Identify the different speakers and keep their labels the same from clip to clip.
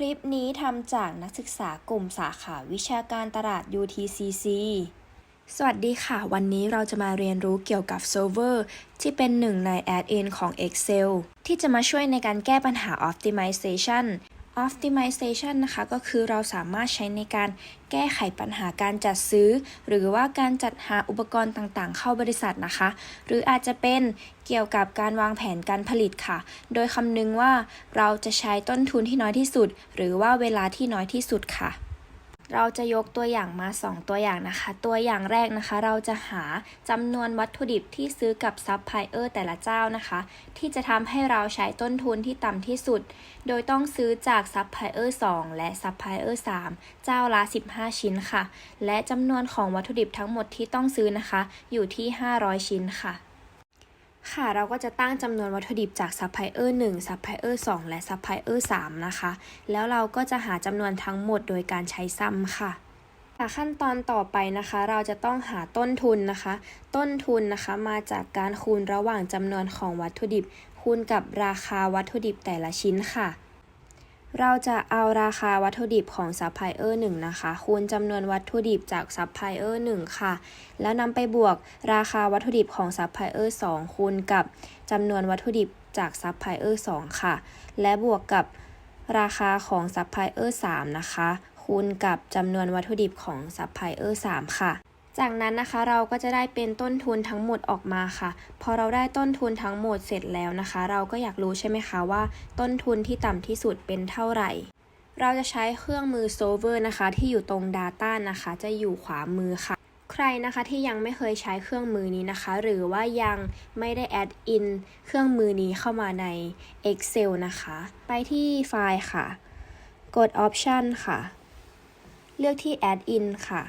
Speaker 1: คลิปนี้ทำจากนักศึกษากลุ่มสาขาวิชาการตลาด UTCC สวัสดีค่ะ วันนี้เราจะมาเรียนรู้เกี่ยวกับ Solver ที่เป็นหนึ่งใน add-in ของ Excel ที่จะมาช่วยในการแก้ปัญหา optimization optimization นะคะก็คือเราสามารถใช้ในการแก้ไขปัญหาการจัดซื้อ หรือว่าการจัดหาอุปกรณ์ต่างๆ เข้าบริษัทนะคะ หรืออาจจะเป็นเกี่ยวกับการวางแผนการผลิตค่ะ โดยคำนึงว่าเราจะใช้ต้นทุนที่น้อยที่สุด หรือว่าเวลาที่น้อยที่สุดค่ะ เราจะยกตัวอย่างมา 2 ตัวอย่างนะคะ ตัวอย่างแรกนะคะ เราจะหาจำนวนวัตถุดิบที่ซื้อกับซัพพลายเออร์แต่ละเจ้านะคะ ที่จะทำให้เราใช้ต้นทุนที่ต่ำที่สุด โดยต้องซื้อจากซัพพลายเออร์2และซัพพลายเออร์3เจ้าละ 15 ชิ้นค่ะ และจำนวนของวัตถุดิบทั้งหมดที่ต้องซื้อนะคะ อยู่ที่ 500 ชิ้นค่ะ ค่ะเราก็จะตั้งจำนวนวัตถุดิบจากซัพพลายเออร์1ซัพพลายเออร์2และซัพพลายเออร์3นะคะ แล้วเราก็จะหาจำนวนทั้งหมดโดยการใช้ซ้ำค่ะจากขั้นตอนต่อไปนะคะ เราจะต้องหาต้นทุนนะคะ ต้นทุนนะคะมาจากการคูณระหว่างจำนวนของวัตถุดิบ คูณกับราคาวัตถุดิบแต่ละชิ้นค่ะ เราจะเอาราคาวัตถุดิบของซัพพลายเออร์1นะคะ คูณจำนวนวัตถุดิบจากซัพพลายเออร์1ค่ะ แล้วนำไปบวกราคาวัตถุดิบของซัพพลายเออร์2คูณกับจำนวนวัตถุดิบจากซัพพลายเออร์2ค่ะ และบวกกับราคาของซัพพลายเออร์3นะคะ คูณกับจำนวนวัตถุดิบของซัพพลายเออร์3ค่ะ จากนั้นนะคะเราก็จะได้เป็นต้นทุนทั้งหมดออกมาค่ะ พอเราได้ต้นทุนทั้งหมดเสร็จแล้วนะคะ เราก็อยากรู้ใช่ไหมคะว่า ต้นทุนที่ต่ำที่สุดเป็นเท่าไหร่ เราจะใช้เครื่องมือ Solver นะคะ ที่อยู่ตรง Data นะคะ จะอยู่ขวามือค่ะ ใครนะคะที่ยังไม่เคยใช้เครื่องมือนี้นะคะ หรือว่ายังไม่ได้ add in เครื่องมือนี้เข้ามาใน Excel นะคะ ไปที่ไฟล์ค่ะ กด Option ค่ะ เลือกที่ add in ค่ะ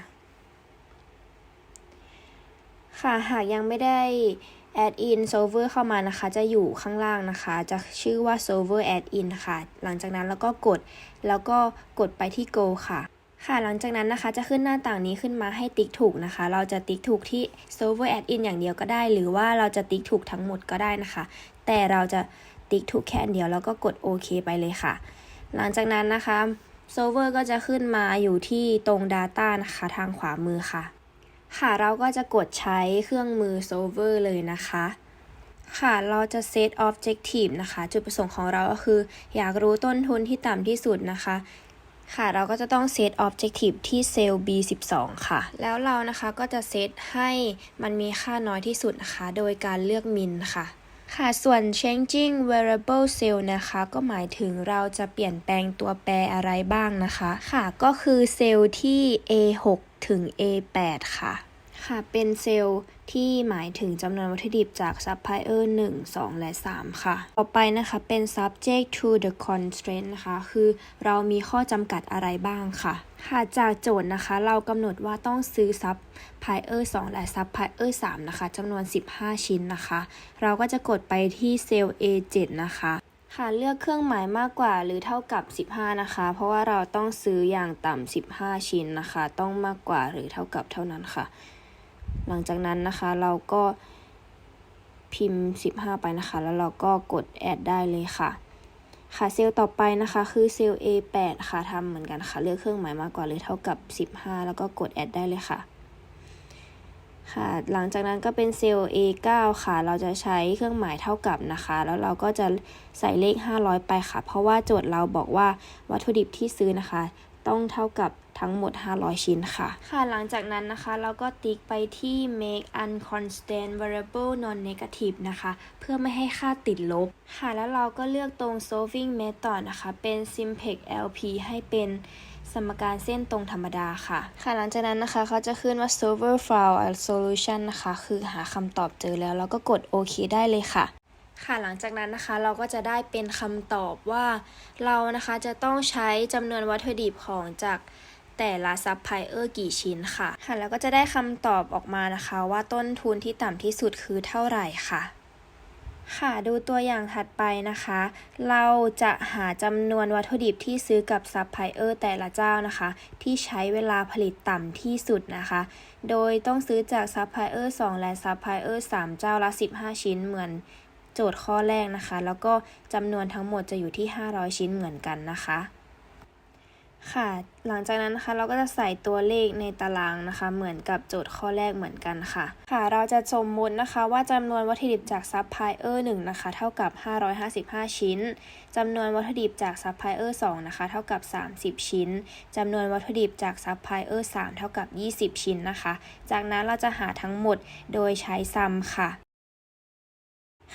Speaker 1: ค่ะ หากยังไม่ได้ add in solver เข้ามานะคะ จะอยู่ข้างล่างนะคะ จะชื่อว่า solver add in ค่ะ หลังจากนั้นแล้วก็กด แล้วก็กดไปที่ go ค่ะ ค่ะ หลังจากนั้นนะคะ จะขึ้นหน้าต่างนี้ขึ้นมาให้ติ๊กถูกนะคะ เราจะติ๊กถูกที่ solver add in อย่างเดียวก็ได้ หรือว่าเราจะติ๊กถูกทั้งหมดก็ได้นะคะ แต่เราจะติ๊กถูกแค่อันเดียว แล้วก็กดโอเคไปเลยค่ะ หลังจากนั้นนะคะ solver ก็จะขึ้นมาอยู่ที่ตรง data นะคะ ทางขวามือค่ะ ค่ะเราก็จะกดใช้เครื่องมือ solver เลยนะคะ ค่ะเราจะ set objective นะคะ จุดประสงค์ของเราก็คือ อยากรู้ต้นทุนที่ต่ำที่สุดนะคะ ค่ะเราก็จะต้อง set objective ที่เซลล์ B12 ค่ะ แล้วเรานะคะก็จะเซตให้มันมีค่าน้อยที่สุดนะคะ โดยการเลือก min ค่ะ ค่ะ ส่วน changing variable cell นะคะ ก็หมายถึงเราจะเปลี่ยนแปลงตัวแปรอะไรบ้างนะคะ ค่ะ ก็คือเซลล์ที่ A6 ถึง A8 ค่ะ ค่ะ เป็นเซลล์ที่หมายถึงจำนวนวัตถุดิบจาก supplier 1 2 และ 3 ค่ะ ต่อไปนะคะเป็น subject to the constraint นะคะ คือเรามีข้อจำกัดอะไรบ้างค่ะ ค่ะจากโจทย์นะคะ เรากำหนดว่าต้องซื้อ supplier 2และ supplier 3นะคะจำนวน 15 ชิ้นนะคะ เราก็จะกดไปที่เซลล์ A7 นะคะค่ะเลือกเครื่องหมายมากกว่าหรือเท่ากับ 15 นะคะ เพราะว่าเราต้องซื้ออย่างต่ำ15 ชิ้นนะคะ ต้องมากกว่าหรือเท่ากับเท่านั้นค่ะ หลังจากนั้นนะคะเราก็พิมพ์ 15 ไปนะคะ แล้วเราก็กดแอดได้เลยค่ะ ค่ะเซลล์ต่อไปนะคะคือเซลล์ A8 ค่ะทำเหมือนกันค่ะ เลือกเครื่องหมายมากกว่าหรือเท่ากับ 15 แล้วก็กดแอดได้เลยค่ะ ค่ะ หลังจากนั้นก็เป็นเซลล์ A9 ค่ะ เราจะใช้เครื่องหมายเท่ากับนะคะ แล้วเราก็จะใส่เลข 500 ไปค่ะ เพราะว่าโจทย์เราบอกว่าวัตถุดิบที่ซื้อนะคะ ต้องเท่ากับ ทั้งหมด 500 ชิ้นค่ะ ค่ะหลังจากนั้นนะคะเราก็ติ๊กไปที่ make unconstant variable non negative นะคะ เพื่อไม่ให้ค่าติดลบ ค่ะแล้วเราก็เลือกตรง solving method นะคะ เป็น simplex lp ให้เป็นสมการเส้นตรงธรรมดาค่ะ ค่ะหลังจากนั้นนะคะเขาจะขึ้นว่า solver found a solution นะคะ คือหาคำตอบเจอแล้วเราก็กดโอเคได้เลยค่ะ ค่ะหลังจากนั้นนะคะเราก็จะได้เป็นคำตอบว่า เรานะคะจะต้องใช้จำนวนวัตถุดิบของจาก แต่ละซัพพลายเออร์กี่ชิ้นค่ะค่ะ แล้วก็จะได้คำตอบออกมานะคะ ว่าต้นทุนที่ต่ำที่สุดคือเท่าไหร่ค่ะ ค่ะดูตัวอย่างถัดไปนะคะ เราจะหาจำนวนวัตถุดิบที่ซื้อกับซัพพลายเออร์แต่ละเจ้านะคะ ที่ใช้เวลาผลิตต่ำที่สุดนะคะ โดยต้องซื้อจากซัพพลายเออร์2และซัพพลายเออร์3เจ้าละ 15 ชิ้นเหมือนโจทย์ข้อแรกนะคะ แล้วก็จำนวนทั้งหมดจะอยู่ที่ 500 ชิ้นเหมือนกันนะคะ ค่ะ หลังจากนั้นนะคะเราก็จะใส่ตัวเลขในตารางนะคะ เหมือนกับโจทย์ข้อแรกเหมือนกันค่ะ ค่ะ เราจะสมมุตินะคะว่าจำนวนวัตถุดิบจากซัพพลายเออร์1นะคะ เท่ากับ 555 ชิ้นจำนวนวัตถุดิบจากซัพพลายเออร์2นะคะ เท่ากับ 30 ชิ้นจำนวนวัตถุดิบจากซัพพลายเออร์3เท่ากับ 20 ชิ้นนะคะ จากนั้นเราจะหาทั้งหมดโดยใช้ซัมค่ะ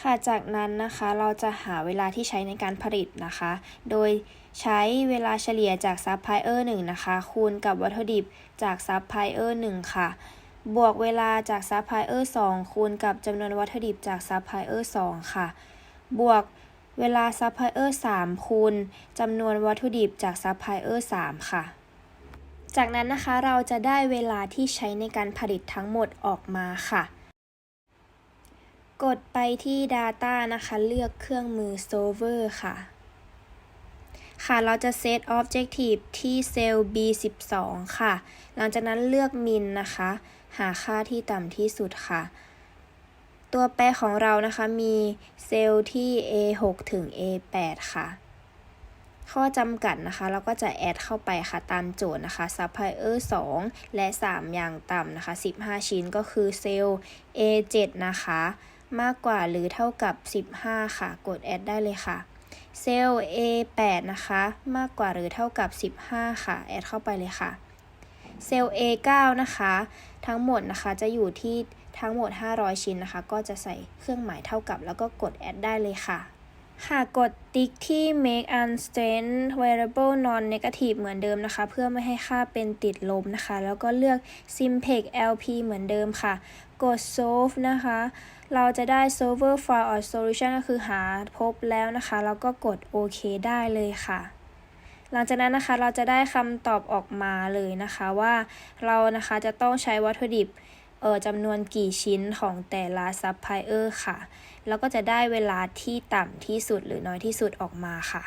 Speaker 1: ค่ะจากนั้นนะคะเราจะหาเวลาที่ใช้ในการผลิตนะคะ โดยใช้เวลาเฉลี่ยจากซัพพลายเออร์1นะคะ คูณกับวัตถุดิบจากซัพพลายเออร์1ค่ะ บวกเวลาจากซัพพลายเออร์2คูณกับจำนวนวัตถุดิบจากซัพพลายเออร์2ค่ะ บวกเวลาซัพพลายเออร์3คูณจำนวนวัตถุดิบจากซัพพลายเออร์3ค่ะ จากนั้นนะคะเราจะได้เวลาที่ใช้ในการผลิตทั้งหมดออกมาค่ะ กดไปที่ Data นะคะ เลือกเครื่องมือ Solver ค่ะ ค่ะ เราจะ Set Objective ที่เซลล์ B12 ค่ะ หลังจากนั้นเลือก Min นะคะ หาค่าที่ต่ำที่สุดค่ะ ตัวแปรของเรานะคะมีเซลล์ที่ A6 ถึง A8 ค่ะ ข้อจำกัดนะคะ เราก็จะแอดเข้าไปค่ะ ตามโจทย์นะคะ Supplier 2และ 3 อย่างต่ำนะคะ 15 ชิ้นก็คือเซลล์ A7 นะคะ มากกว่าหรือเท่ากับ 15 ค่ะ กดแอดได้เลยค่ะ เซลล์ A8 นะคะ มากกว่าหรือเท่ากับ 15 ค่ะแอดเข้าไปเลยค่ะ เซลล์ A9 นะคะ ทั้งหมดนะคะจะอยู่ที่ทั้งหมด 500 ชิ้นนะคะ ก็จะใส่เครื่องหมายเท่ากับ แล้วก็กดแอดได้เลยค่ะ ค่ะกดติ๊กที่ make unstrength variable non negative เหมือนเดิมนะคะ เพื่อไม่ให้ค่าเป็นติดลบนะคะ แล้วก็เลือก simplex lp เหมือนเดิมค่ะ กด solve นะคะ เราจะได้ solver file or solution ก็คือหาพบแล้วนะคะ แล้วก็กดโอเคได้เลยค่ะ หลังจากนั้นนะคะเราจะได้คำตอบออกมาเลยนะคะว่าเรานะคะจะต้องใช้วัตถุดิบ ออจำนวนกี่ชิ้นของแต่ละซัพพลายเออร์ค่ะ แล้วก็จะได้เวลาที่ต่ำที่สุดหรือน้อยที่สุดออกมาค่ะ